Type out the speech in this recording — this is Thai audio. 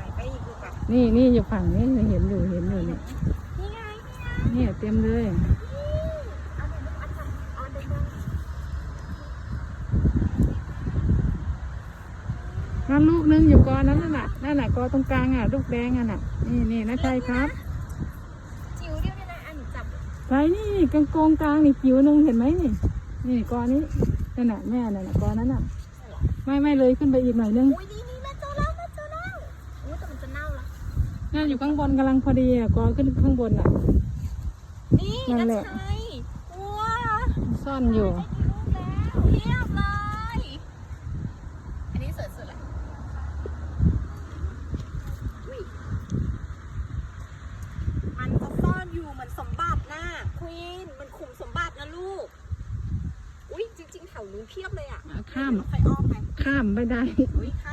ายไปอีกลูกอะนี่นี่อยู่ฝั่งนี้เห็นอยู่เห็นอยู่เนี่ยนี่ไงนี่ไงเนี่ยเต็มเลยเอาเดี๋ยวลูกอันทำเอาเดี๋ยวนั่นลูกนึงอยู่กอนั้นน่ะนั่นน่ะกอตรงกลางอะลูกแดงอะน่ะนี่นี่นะชัยครับจิ๋วเดียวเนี่ยนะอันหนูจับใช่นี่กลางกงกลางนี่จิ๋วหนึงเห็นไหมนี่นี่กอนี้นั่นน่ะแม่นั่นน่ะกอนั้นน่ะ ไม่ไม่เลยขึ้นไปอีกหน่อยนึงอุ้ยนี่นี่แม่เจอแล้วแม่เจอแล้วอุ้ยแต่มันจะเน่าละนั่นอยู่ข้างบนกำลังพอดีอะกอขึ้นข้างบนอะ นี่นั่นันชแหละชัยว้าซ่อนอยู่ได้กี่ลูกแล้วเพียบเลย อันนี้สวยสุดละอุ้ยมันก็ซ่อนอยู่เหมือนสมบัตินะควีนมันขุมสมบัตินะลูก อุ้ยจริงๆแถวนู้นเพียบเลยอะข้าม ใครอ้อมไปข้ามไม่ได้ อุ้ยข